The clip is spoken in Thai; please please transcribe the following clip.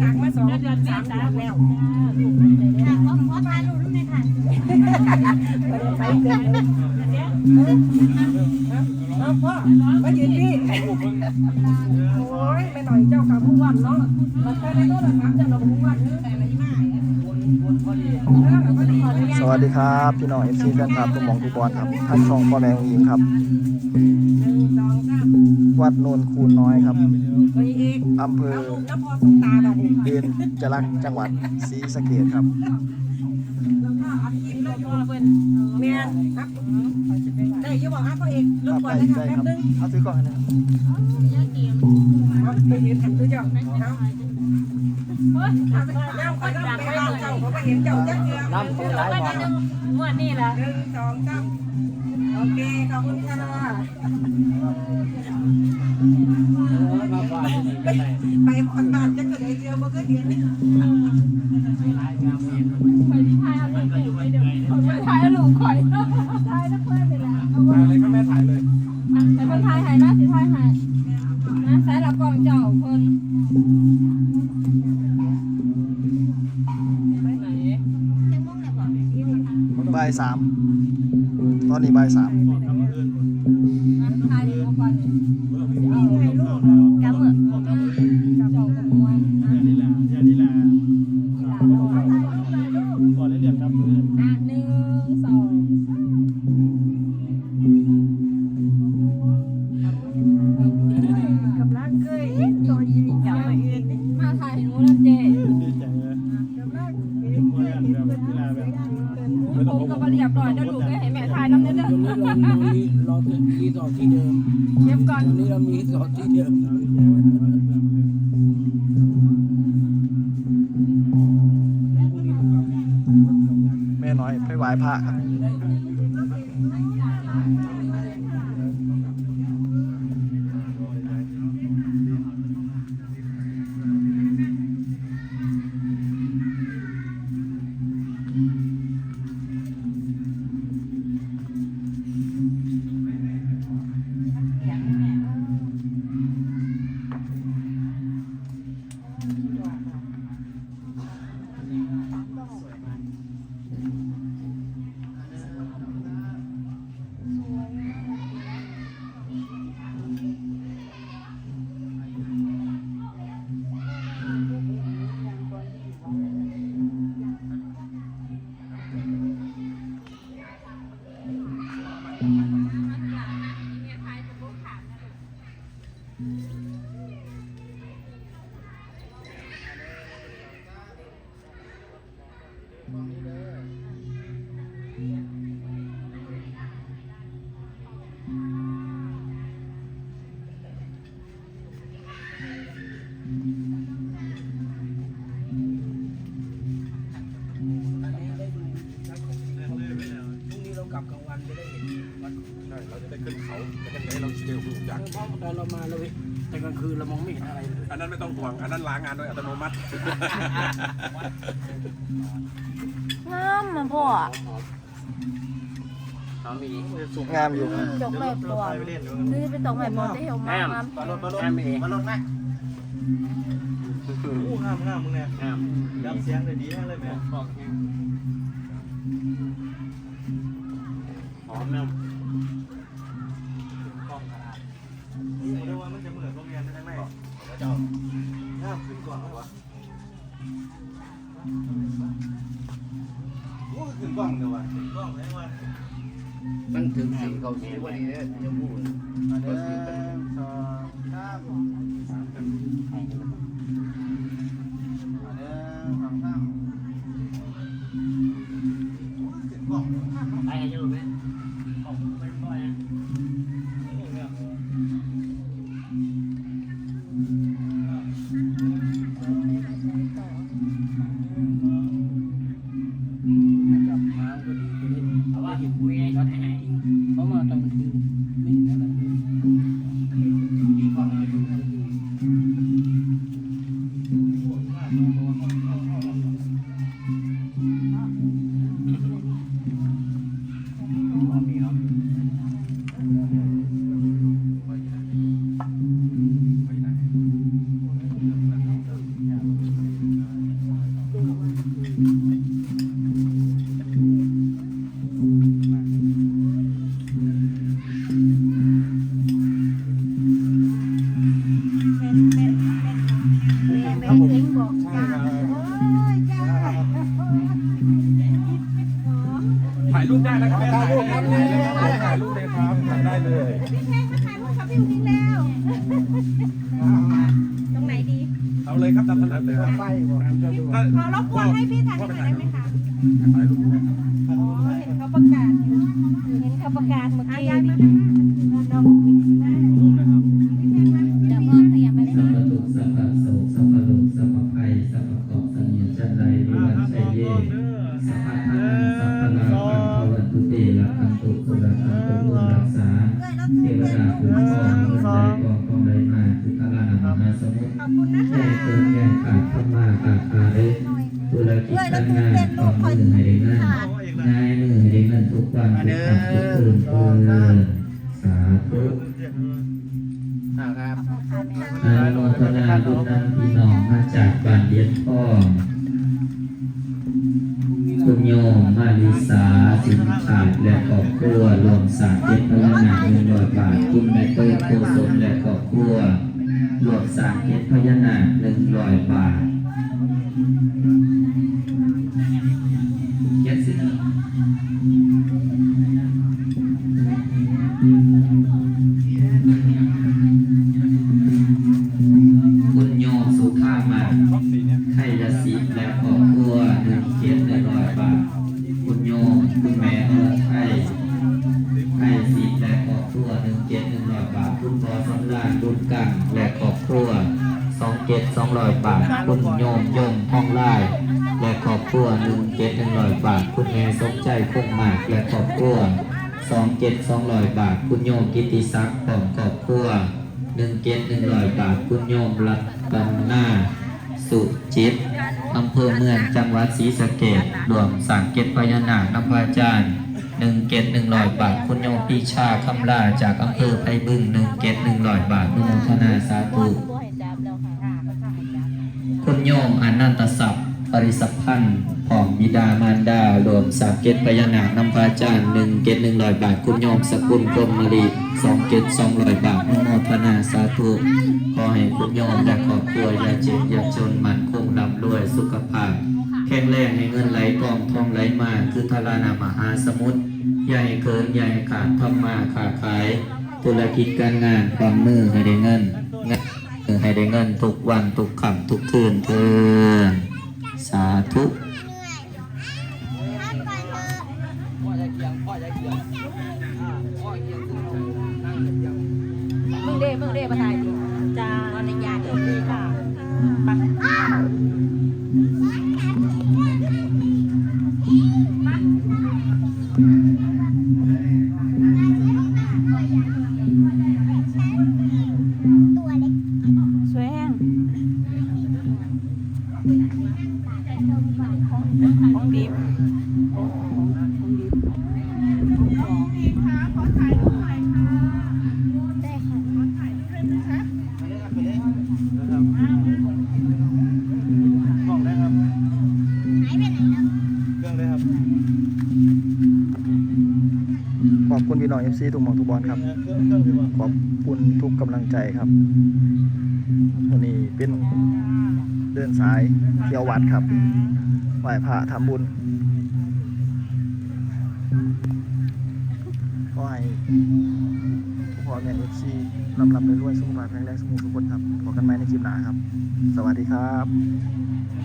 ทางมาสองเดือนสามเดือนแล้วค่ะขอขอทานรูปด้วยค่ะไปเกินเอาพ่อมายืนพี่โอ้ยไม่หน่อยเจ้าขาผู้วันเนาะมาใช้ในโทรศัพท์เจ้าเราผู้วันเนื้อแต่ละยี่ห้าสวัสดีครับ พี่น้องเอฟซีแฟนคลับทุกหมองทุกบอลครับทางช่องพ่อแม่ของหญิงครับ วัดโนนคูนน้อยครับไปอีกอำเภอเอาลูกน้ำพอสตาบัดนี้เบนจรักจังหวัดศรีสะเกษครับ แล้วก็อัดคลิปแล้วอยู่เพิ่นแม่ครับได้อยี่บอกครับพ่อเอกรบกวนนะครับได้แป๊ครับบนึงเอาซื้อกล่องให้หนะครับเอาไปเห็นหันตัวเจ้าเอาน้ำไปน้ำไปน้ำเจ้าเขาไปเห็นเจ้าเจ้าเจ้าน้ำเป็นไรบ้างงวดนี้ล่ะหนึ่งสองสามโอเคขอบคุณค่ะ ไปหอนบ้านจะเกิดไอเดียบ่ก็เห็นถ่ายลูกข่อยถ่ายแล้วเพื่อนเลยละเอาไว้ถ่ายเลยก็แม่ถ่ายเลยแต่คนถ่ายให้นะสิถ่ายให้นะใส่ละกล่องเจ้าเพิ่นบ่ายสามตอนนี้บ่ายสาม น้อยพระครับ Mm-hmm. ตอนเรามาเราแต่กลางคืนเรามองไม่เห็นอะไรเลยอันนั้นไม่ต้องห่วง อันนั้นล้างงานโดยอัตโนมัติ งามมาพ่องามอยู่ดอกไม้ปลอมนี่เป็นดอกไม้ปลอมที่เหี่ยวมากงามมารถมารถมารถไหมอู้งามงามมึงเนี่ยดับเสียงเลยดีเลยแม่หอมแม่ กล้องเลยวะขึ้นกล้องได้วะมันถึงสีเขาสีวันนี้เนี่ยยังพูดหนึ่งสองสามหนึ่งสองสามขึ้นกล้องไปอยู่ไหม เลยครับตามถนัดเลยครับไปบอกจะดูถ้าขอรบกวนให้พี่ถ่ายหน่อยได้ไหมคะอ๋อเห็นเขาประกาศอยู่เห็นเขาประกาศเมื่อกี้นี่น้องเดี๋ยวพ่อบมาเลยสัพพทุกข์สัพพโสสัพพโลกสัพพภัยสัพพเคราะสัญญจันไรวิวันชัยเยสัพพะทานสัพพะลาภภวันตุเตละคันตุสุรคันตุบุรักษาเทวดาคุ้มครองเงินไหลกองกองไหลมาทุกขลานะ ขาดธรรมาขาดคาเรธุรกิจการงานของมือให้ได้เงินง่ายมือให้ได้เงินทุกวันทุกคำทุกคืนเออสาธุครับอนุโมทนาบุญนำพี่น้องมาจากบ้านเลี้ยนพ่อคุณโยมมาริสาสินขาดและครอบครัวรวมสาม ครอบครัวสองเจ็ดสองร้อยบาท คุณโยมยงทองไล่และครอบครัวหนึ่งเจ็ดหนึ่งร้อยบาท คุณแม่สมใจคงมากและครอบครัวสองเจ็ดสองร้อยบาท คุณโยมกิติศักดิ์ของครอบครัวหนึ่งเจ็ดหนึ่งร้อยบาท คุณโยมรัตนนาสุจิตอำเภอเมืองจังหวัดศรีสะเกษรวมสังเกตพญานาคน้ำพระอาจารย์ หนึ่งเกตหนึ่งร้อยบาท คุณโยมปีชาคำลาจากอำเภอไพบึงหนึ่งเกตหนึ่งร้อยบาทนุโมทนาสาธุคุณโยมอนันตศัพท์ปริสัพพันธ์ของบิดามารดารวมสามเกตพญานาคนำพระอาจารย์หนึ่งเกตหนึ่งร้อยบาท คุณโยมสกุลกรมมลีสองเกตสองร้อยบาทนุโมทนาสาธุขอให้คุณโยมและครอบครัวอย่าเจ็บอย่าจนมันคงร่ำรวยสุขภาพ แข็งแรงให้เงินไหลกองทองไหลมาคือทารานามหาสมุทรอย่าให้เกินให้ขาดทำมาค้าขายธุรกิจการงานความมือให้ได้เงินเงินให้ได้เงินทุกวันทุกค่ำทุกคืนเถินสาธุพ่อจะเกียงพ่องอ่าพ่อเกียงขึ้นลงนั่งเมึงเด้มึงเด้มาถ่ายดิ ฟซีทุกหมองทุกบอลครับ ขอบคุณทุกกำลังใจครับ วันนี้เป็นเดินสายเที่ยววัดครับไหว้พระทำบุญก็ให้พ่อแม่เอฟซีลำลำรวยสุขภาพแข็งแรงสมบูรทุกคนครับพบกันใหม่ในคลิปหน้าครับ สวัสดีครับ